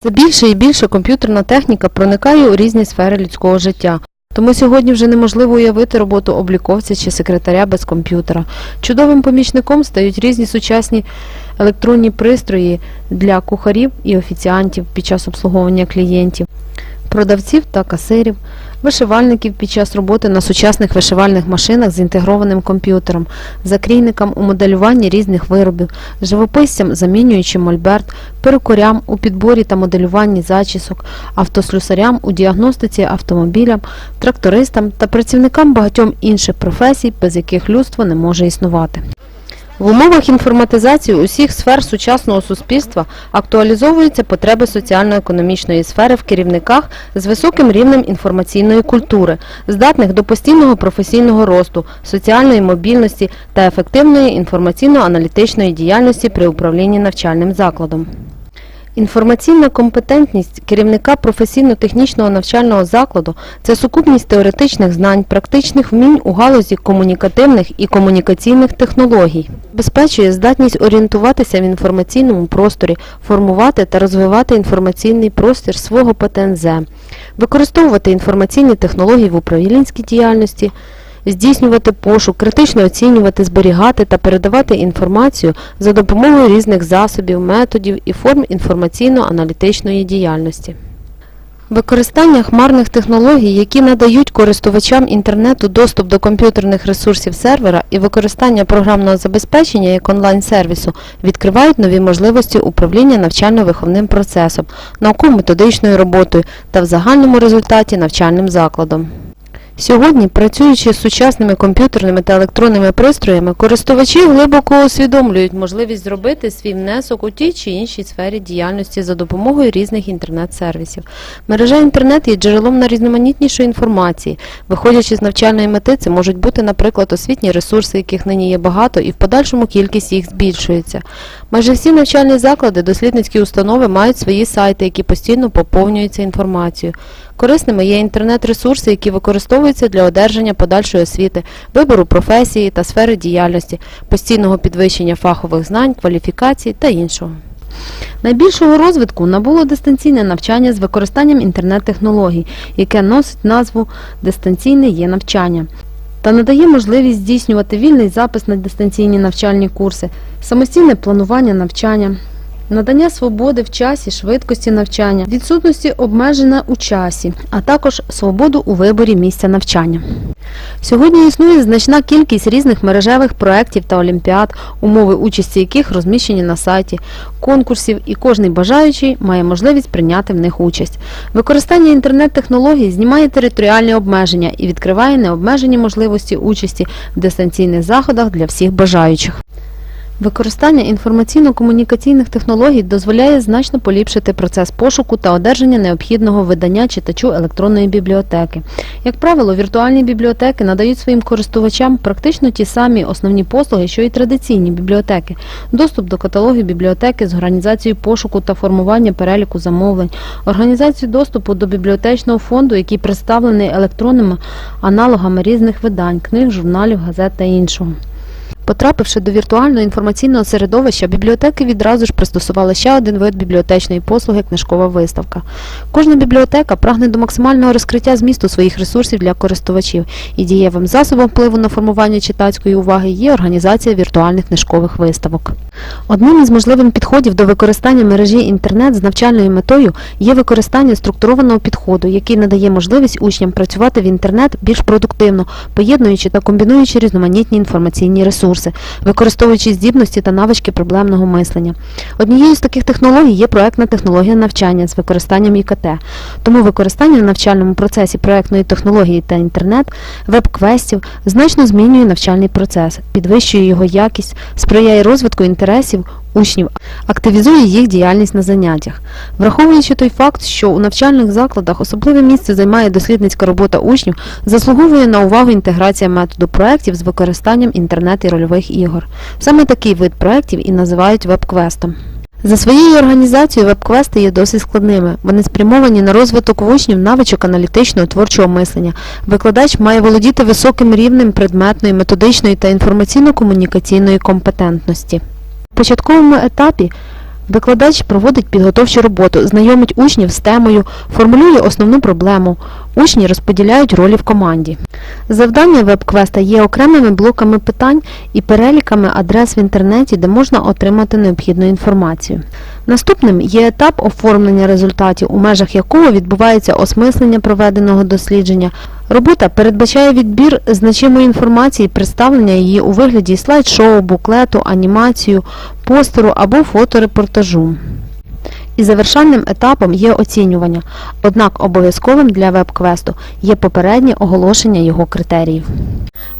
Все більше і більше комп'ютерна техніка проникає у різні сфери людського життя. Тому сьогодні вже неможливо уявити роботу обліковця чи секретаря без комп'ютера. Чудовим помічником стають різні сучасні електронні пристрої для кухарів і офіціантів під час обслуговування клієнтів, продавців та касирів, вишивальників під час роботи на сучасних вишивальних машинах з інтегрованим комп'ютером, закрійникам у моделюванні різних виробів, живописцям, замінюючи мольберт, перукарям у підборі та моделюванні зачісок, автослюсарям у діагностиці автомобіля, трактористам та працівникам багатьом інших професій, без яких людство не може існувати. В умовах інформатизації усіх сфер сучасного суспільства актуалізовуються потреби соціально-економічної сфери в керівниках з високим рівнем інформаційної культури, здатних до постійного професійного росту, соціальної мобільності та ефективної інформаційно-аналітичної діяльності при управлінні навчальним закладом. Інформаційна компетентність керівника професійно-технічного навчального закладу це сукупність теоретичних знань, практичних вмінь у галузі комунікативних і комунікаційних технологій, забезпечує здатність орієнтуватися в інформаційному просторі, формувати та розвивати інформаційний простір свого ПТНЗ, використовувати інформаційні технології в управлінській діяльності, здійснювати пошук, критично оцінювати, зберігати та передавати інформацію за допомогою різних засобів, методів і форм інформаційно-аналітичної діяльності. Використання хмарних технологій, які надають користувачам інтернету доступ до комп'ютерних ресурсів сервера і використання програмного забезпечення як онлайн-сервісу відкривають нові можливості управління навчально-виховним процесом, науково-методичною роботою та в загальному результаті навчальним закладом. Сьогодні, працюючи з сучасними комп'ютерними та електронними пристроями, користувачі глибоко усвідомлюють можливість зробити свій внесок у тій чи іншій сфері діяльності за допомогою різних інтернет-сервісів. Мережа інтернет є джерелом найрізноманітнішої інформації. Виходячи з навчальної мети, це можуть бути, наприклад, освітні ресурси, яких нині є багато, і в подальшому кількість їх збільшується. Майже всі навчальні заклади, дослідницькі установи мають свої сайти, які постійно поповнюються інформацією. Корисними є інтернет-ресурси, які використовуються для одержання подальшої освіти, вибору професії та сфери діяльності, постійного підвищення фахових знань, кваліфікацій та іншого. Найбільшого розвитку набуло дистанційне навчання з використанням інтернет-технологій, яке носить назву дистанційне є навчання та надає можливість здійснювати вільний запис на дистанційні навчальні курси, самостійне планування навчання, надання свободи в часі, швидкості навчання, відсутності обмеження у часі, а також свободу у виборі місця навчання. Сьогодні існує значна кількість різних мережевих проєктів та олімпіад, умови участі яких розміщені на сайті, конкурсів, і кожний бажаючий має можливість прийняти в них участь. Використання інтернет-технологій знімає територіальні обмеження і відкриває необмежені можливості участі в дистанційних заходах для всіх бажаючих. Використання інформаційно-комунікаційних технологій дозволяє значно поліпшити процес пошуку та одержання необхідного видання читачу електронної бібліотеки. Як правило, віртуальні бібліотеки надають своїм користувачам практично ті самі основні послуги, що й традиційні бібліотеки: доступ до каталогів бібліотеки з організацією пошуку та формування переліку замовлень, організацію доступу до бібліотечного фонду, який представлений електронними аналогами різних видань, книг, журналів, газет та іншого. Потрапивши до віртуального інформаційного середовища, бібліотеки відразу ж пристосували ще один вид бібліотечної послуги книжкова виставка. Кожна бібліотека прагне до максимального розкриття змісту своїх ресурсів для користувачів, і дієвим засобом впливу на формування читацької уваги є організація віртуальних книжкових виставок. Одним із можливих підходів до використання мережі інтернет з навчальною метою є використання структурованого підходу, який надає можливість учням працювати в інтернет більш продуктивно, поєднуючи та комбінуючи різноманітні інформаційні ресурси, використовуючи здібності та навички проблемного мислення. Однією з таких технологій є проектна технологія навчання з використанням ІКТ. Тому використання в навчальному процесі проектної технології та інтернет, веб-квестів значно змінює навчальний процес, підвищує його якість, сприяє розвитку інтересів учнів, активізує їх діяльність на заняттях. Враховуючи той факт, що у навчальних закладах особливе місце займає дослідницька робота учнів, заслуговує на увагу інтеграція методу проєктів з використанням інтернет і рольових ігор. Саме такий вид проєктів і називають веб-квестом. За своєю організацією веб-квести є досить складними. Вони спрямовані на розвиток в учнів навичок аналітичного творчого мислення. Викладач має володіти високим рівнем предметної, методичної та інформаційно-комунікаційної компетентності. Початковому етапі Викладач проводить підготовчу роботу, знайомить учнів з темою, формулює основну проблему. Учні розподіляють ролі в команді. Завдання веб-квеста є окремими блоками питань і переліками адрес в інтернеті, де можна отримати необхідну інформацію. Наступним є етап оформлення результатів, у межах якого відбувається осмислення проведеного дослідження. Робота передбачає відбір значимої інформації, представлення її у вигляді слайд-шоу, буклету, анімацію, постеру або фоторепортажу. І завершальним етапом є оцінювання, однак обов'язковим для веб-квесту є попереднє оголошення його критеріїв.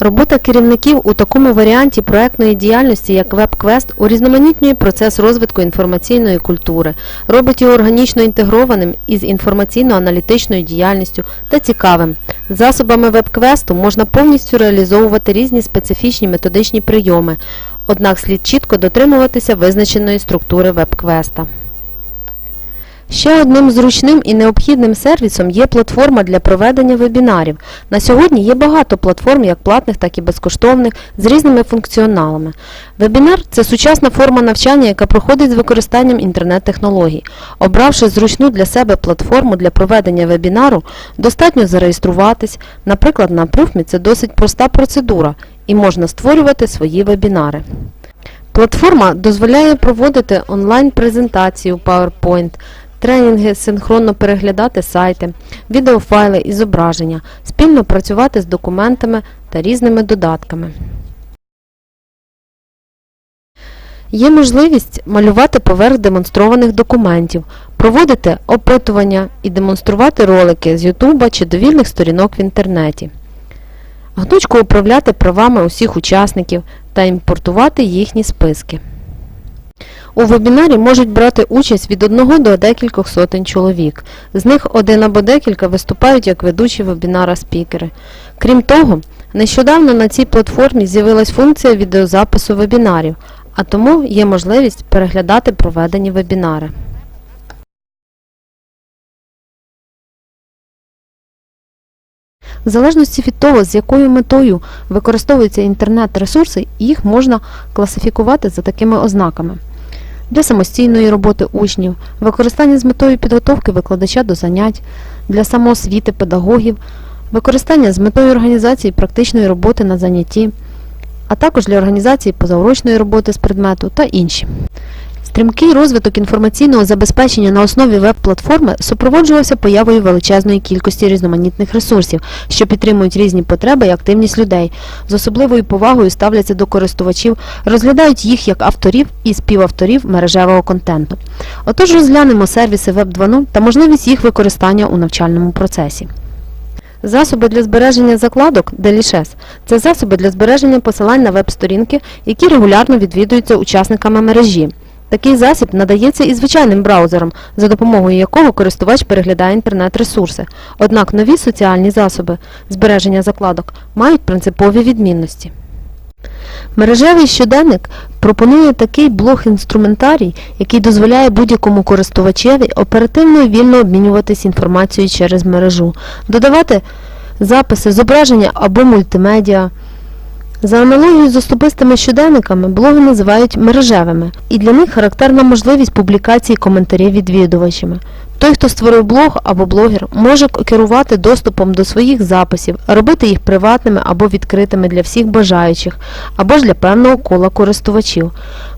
Робота керівників у такому варіанті проектної діяльності, як веб-квест, урізноманітнює процес розвитку інформаційної культури, робить його органічно інтегрованим із інформаційно-аналітичною діяльністю та цікавим. Засобами веб-квесту можна повністю реалізовувати різні специфічні методичні прийоми, однак слід чітко дотримуватися визначеної структури веб-квеста. Ще одним зручним і необхідним сервісом є платформа для проведення вебінарів. На сьогодні є багато платформ, як платних, так і безкоштовних, з різними функціоналами. Вебінар це сучасна форма навчання, яка проходить з використанням інтернет-технологій. Обравши зручну для себе платформу для проведення вебінару, достатньо зареєструватись. Наприклад, на Proofme це досить проста процедура і можна створювати свої вебінари. Платформа дозволяє проводити онлайн-презентації у PowerPoint, тренінги, синхронно переглядати сайти, відеофайли і зображення, спільно працювати з документами та різними додатками. Є можливість малювати поверх демонстрованих документів, проводити опитування і демонструвати ролики з YouTube чи довільних сторінок в інтернеті. Гнучко управляти правами усіх учасників та імпортувати їхні списки. У вебінарі можуть брати участь від одного до декількох сотень чоловік. З них один або декілька виступають як ведучі вебінара спікери. Крім того, нещодавно на цій платформі з'явилась функція відеозапису вебінарів, а тому є можливість переглядати проведені вебінари. В залежності від того, з якою метою використовуються інтернет-ресурси, їх можна класифікувати за такими ознаками. Для самостійної роботи учнів, використання з метою підготовки викладача до занять, для самоосвіти педагогів, використання з метою організації практичної роботи на занятті, а також для організації позаурочної роботи з предмету та інші. Стрімкий розвиток інформаційного забезпечення на основі веб-платформи супроводжувався появою величезної кількості різноманітних ресурсів, що підтримують різні потреби і активність людей, з особливою повагою ставляться до користувачів, розглядають їх як авторів і співавторів мережевого контенту. Отож розглянемо сервіси Web 2.0 та можливість їх використання у навчальному процесі. Засоби для збереження закладок Delicious – це засоби для збереження посилань на веб-сторінки, які регулярно відвідуються учасниками мережі. Такий засіб надається і звичайним браузером, за допомогою якого користувач переглядає інтернет-ресурси. Однак нові соціальні засоби збереження закладок мають принципові відмінності. Мережевий щоденник пропонує такий блог-інструментарій, який дозволяє будь-якому користувачеві оперативно і вільно обмінюватись інформацією через мережу, додавати записи, зображення або мультимедіа. За аналогією з особистими щоденниками, блоги називають мережевими, і для них характерна можливість публікації коментарів відвідувачами. Той, хто створив блог або блогер, може керувати доступом до своїх записів, робити їх приватними або відкритими для всіх бажаючих, або ж для певного кола користувачів.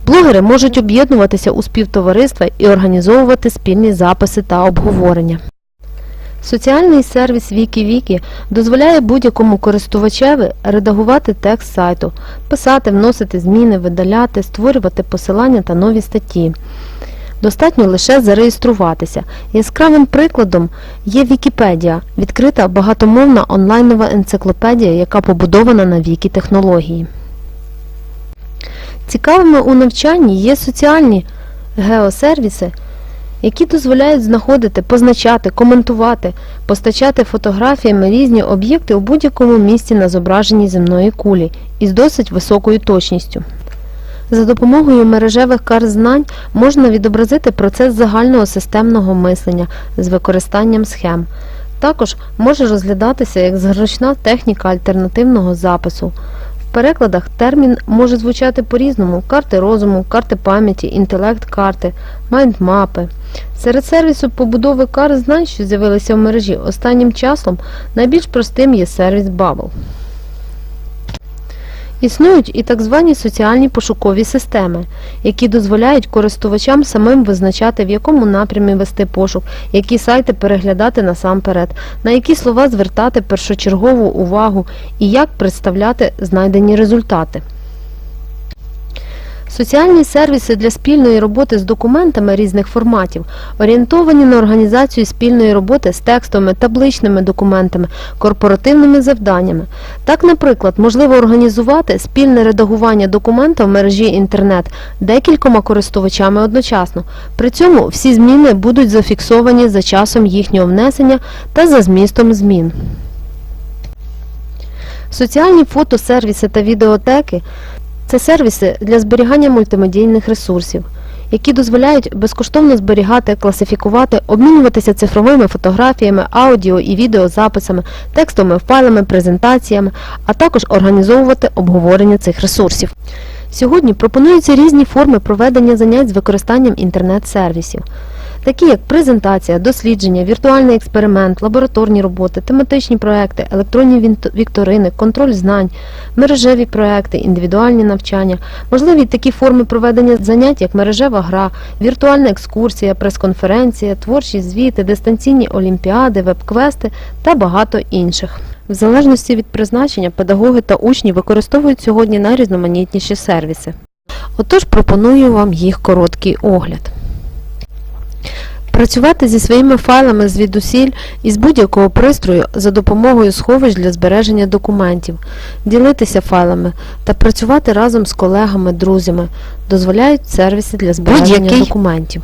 Блогери можуть об'єднуватися у співтовариства і організовувати спільні записи та обговорення. Соціальний сервіс WikiWiki дозволяє будь-якому користувачеві редагувати текст сайту, писати, вносити зміни, видаляти, створювати посилання та нові статті. Достатньо лише зареєструватися. Яскравим прикладом є Вікіпедія, відкрита багатомовна онлайнова енциклопедія, яка побудована на Вікі-технології. Цікавими у навчанні є соціальні геосервіси, які дозволяють знаходити, позначати, коментувати, постачати фотографіями різні об'єкти у будь-якому місці на зображенні земної кулі із досить високою точністю. За допомогою мережевих карт знань можна відобразити процес загального системного мислення з використанням схем. Також може розглядатися як зручна техніка альтернативного запису. Перекладах термін може звучати по-різному: карти розуму, карти пам'яті, інтелект-карти, майндмапи. Серед сервісу побудови карт знань, що з'явилися в мережі, останнім часом найбільш простим є сервіс Bubble. Існують і так звані соціальні пошукові системи, які дозволяють користувачам самим визначати, в якому напрямі вести пошук, які сайти переглядати насамперед, на які слова звертати першочергову увагу і як представляти знайдені результати. Соціальні сервіси для спільної роботи з документами різних форматів орієнтовані на організацію спільної роботи з текстовими, табличними документами, корпоративними завданнями. Так, наприклад, можливо організувати спільне редагування документа в мережі інтернет декількома користувачами одночасно. При цьому всі зміни будуть зафіксовані за часом їхнього внесення та за змістом змін. Соціальні фотосервіси та відеотеки це сервіси для зберігання мультимедійних ресурсів, які дозволяють безкоштовно зберігати, класифікувати, обмінюватися цифровими фотографіями, аудіо і відеозаписами, текстовими файлами, презентаціями, а також організовувати обговорення цих ресурсів. Сьогодні пропонуються різні форми проведення занять з використанням інтернет-сервісів, такі як презентація, дослідження, віртуальний експеримент, лабораторні роботи, тематичні проекти, електронні вікторини, контроль знань, мережеві проекти, індивідуальні навчання, можливі такі форми проведення занять, як мережева гра, віртуальна екскурсія, прес-конференція, творчі звіти, дистанційні олімпіади, веб-квести та багато інших. В залежності від призначення педагоги та учні використовують сьогодні найрізноманітніші сервіси. Отож пропоную вам їх короткий огляд. Працювати зі своїми файлами звідусіль із будь-якого пристрою за допомогою сховищ для збереження документів, ділитися файлами та працювати разом з колегами, друзями дозволяють сервіси для збереження документів.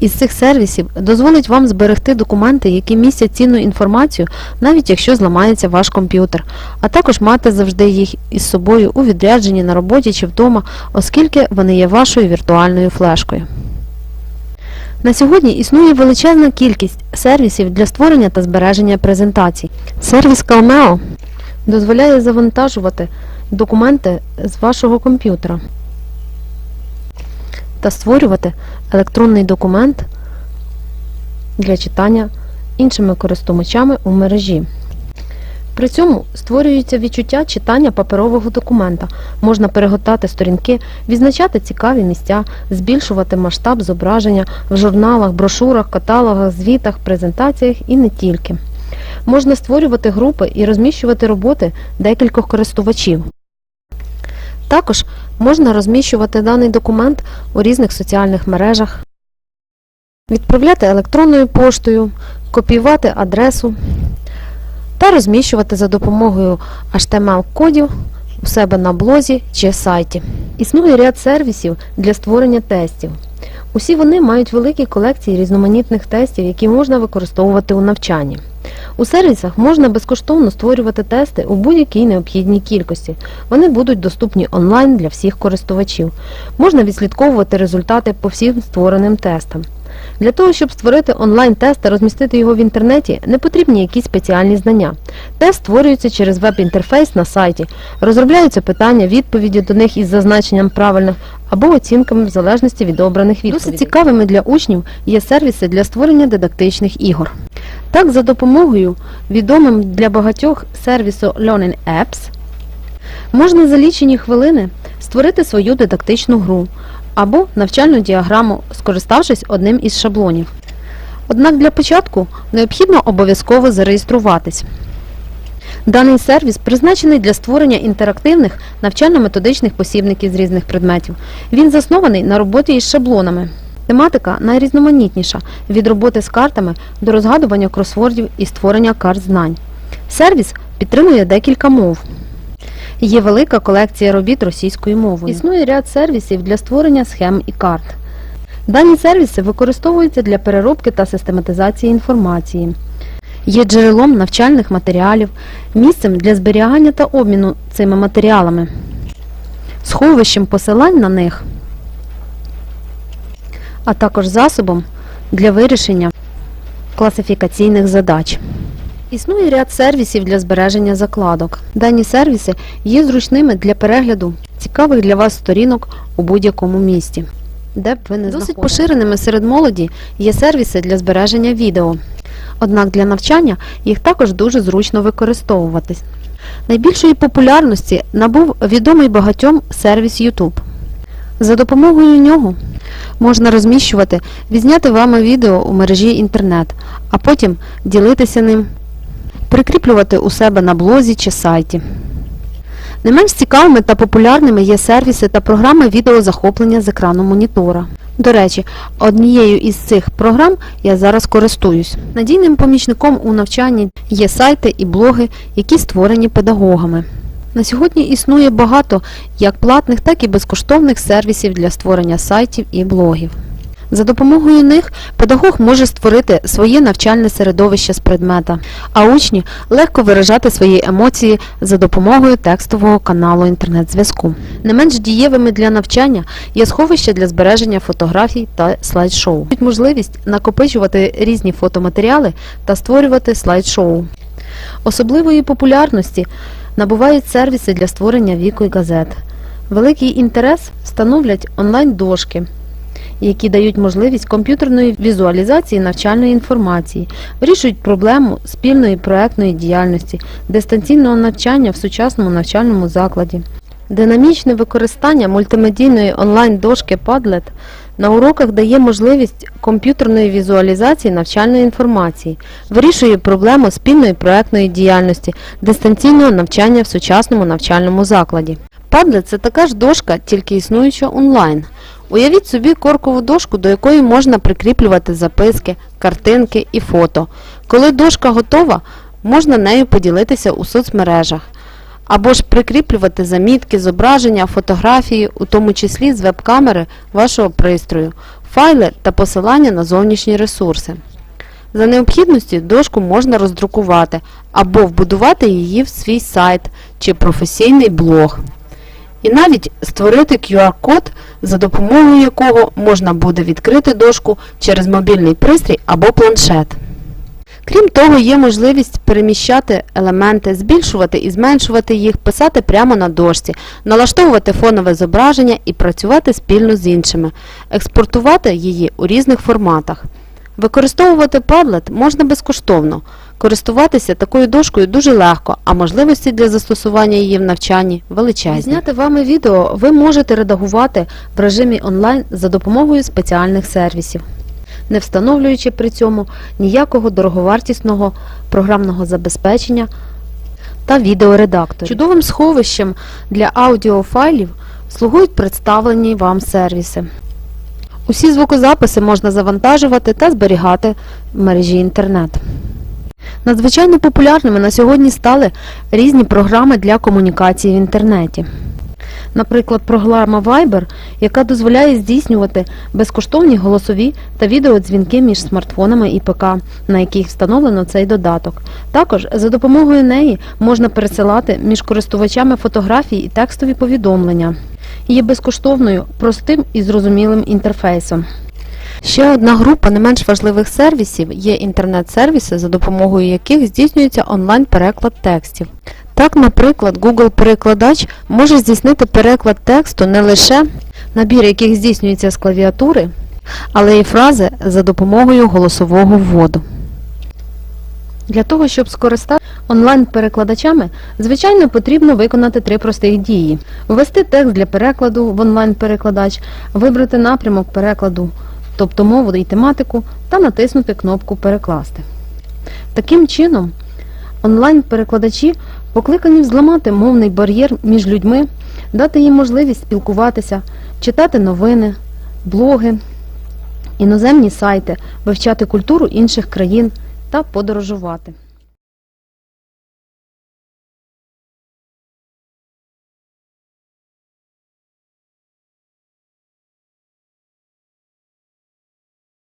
Із цих сервісів дозволить вам зберегти документи, які містять цінну інформацію, навіть якщо зламається ваш комп'ютер, а також мати завжди їх із собою у відрядженні на роботі чи вдома, оскільки вони є вашою віртуальною флешкою. На сьогодні існує величезна кількість сервісів для створення та збереження презентацій. Сервіс Calmeo дозволяє завантажувати документи з вашого комп'ютера та створювати електронний документ для читання іншими користувачами у мережі. При цьому створюється відчуття читання паперового документа. Можна перегортати сторінки, відзначати цікаві місця, збільшувати масштаб зображення в журналах, брошурах, каталогах, звітах, презентаціях і не тільки. Можна створювати групи і розміщувати роботи декількох користувачів. Також можна розміщувати даний документ у різних соціальних мережах, відправляти електронною поштою, копіювати адресу та розміщувати за допомогою HTML-кодів у себе на блозі чи сайті. Існує ряд сервісів для створення тестів. Усі вони мають великі колекції різноманітних тестів, які можна використовувати у навчанні. У сервісах можна безкоштовно створювати тести у будь-якій необхідній кількості. Вони будуть доступні онлайн для всіх користувачів. Можна відслідковувати результати по всім створеним тестам. Для того, щоб створити онлайн-тест та розмістити його в інтернеті, не потрібні якісь спеціальні знання. Тест створюється через веб-інтерфейс на сайті, розробляються питання, відповіді до них із зазначенням правильних або оцінками в залежності від обраних відповідей. Досить цікавими для учнів є сервіси для створення дидактичних ігор. Так, за допомогою відомим для багатьох сервісу Learning Apps можна за лічені хвилини створити свою дидактичну гру або навчальну діаграму, скориставшись одним із шаблонів. Однак для початку необхідно обов'язково зареєструватись. Даний сервіс призначений для створення інтерактивних навчально-методичних посібників з різних предметів. Він заснований на роботі із шаблонами. Тематика найрізноманітніша від роботи з картами до розгадування кросвордів і створення карт знань. Сервіс підтримує декілька мов. Є велика колекція робіт російською мовою. Існує ряд сервісів для створення схем і карт. Дані сервіси використовуються для переробки та систематизації інформації. Є джерелом навчальних матеріалів, місцем для зберігання та обміну цими матеріалами, сховищем посилань на них, а також засобом для вирішення класифікаційних задач. Існує ряд сервісів для збереження закладок. Дані сервіси є зручними для перегляду цікавих для вас сторінок у будь-якому місті. Де б ви не Досить поширеними серед молоді є сервіси для збереження відео. Однак для навчання їх також дуже зручно використовуватись. Найбільшої популярності набув відомий багатьом сервіс YouTube. За допомогою нього можна розміщувати відзняти вами відео у мережі інтернет, а потім ділитися ним, прикріплювати у себе на блозі чи сайті. Не менш цікавими та популярними є сервіси та програми відеозахоплення з екрану монітора. До речі, однією із цих програм я зараз користуюсь. Надійним помічником у навчанні є сайти і блоги, які створені педагогами. На сьогодні існує багато як платних, так і безкоштовних сервісів для створення сайтів і блогів. За допомогою них педагог може створити своє навчальне середовище з предмета, а учні легко виражати свої емоції за допомогою текстового каналу інтернет-зв'язку. Не менш дієвими для навчання є сховища для збереження фотографій та слайд-шоу. Можливість накопичувати різні фотоматеріали та створювати слайд-шоу. Особливої популярності набувають сервіси для створення віку і газет. Великий інтерес становлять онлайн-дошки, які дають можливість комп'ютерної візуалізації навчальної інформації, вирішують проблему спільної проектної діяльності, дистанційного навчання в сучасному навчальному закладі. Динамічне використання мультимедійної онлайн-дошки Padlet на уроках дає можливість комп'ютерної візуалізації навчальної інформації, вирішує проблему спільної проектної діяльності, дистанційного навчання в сучасному навчальному закладі. Padlet – це така ж дошка, тільки існуюча онлайн. Уявіть собі коркову дошку, до якої можна прикріплювати записки, картинки і фото. Коли дошка готова, можна нею поділитися у соцмережах або ж прикріплювати замітки, зображення, фотографії, у тому числі з веб-камери вашого пристрою, файли та посилання на зовнішні ресурси. За необхідності дошку можна роздрукувати або вбудувати її в свій сайт чи професійний блог. І навіть створити QR-код, за допомогою якого можна буде відкрити дошку через мобільний пристрій або планшет. Крім того, є можливість переміщати елементи, збільшувати і зменшувати їх, писати прямо на дошці, налаштовувати фонове зображення і працювати спільно з іншими, експортувати її у різних форматах. Використовувати Padlet можна безкоштовно. Користуватися такою дошкою дуже легко, а можливості для застосування її в навчанні величезні. Зняти вами відео ви можете редагувати в режимі онлайн за допомогою спеціальних сервісів не встановлюючи при цьому ніякого дороговартісного програмного забезпечення та відеоредакторів. Чудовим сховищем для аудіофайлів слугують представлені вам сервіси. Усі звукозаписи можна завантажувати та зберігати в мережі інтернет. Надзвичайно популярними на сьогодні стали різні програми для комунікації в інтернеті. Наприклад, програма Viber, яка дозволяє здійснювати безкоштовні голосові та відеодзвінки між смартфонами і ПК, на яких встановлено цей додаток. Також за допомогою неї можна пересилати між користувачами фотографії і текстові повідомлення. Є безкоштовною, простим і зрозумілим інтерфейсом. Ще одна група не менш важливих сервісів є інтернет-сервіси, за допомогою яких здійснюється онлайн-переклад текстів. Так, наприклад, Google-перекладач може здійснити переклад тексту не лише набір, яких здійснюється з клавіатури, але й фрази за допомогою голосового вводу. Для того, щоб скористатися онлайн-перекладачами, звичайно, потрібно виконати три простих дії. Ввести текст для перекладу в онлайн-перекладач, вибрати напрямок перекладу, тобто мову і тематику, та натиснути кнопку Перекласти. Таким чином, онлайн-перекладачі покликані взламати мовний бар'єр між людьми, дати їм можливість спілкуватися, читати новини, блоги, іноземні сайти, вивчати культуру інших країн та подорожувати.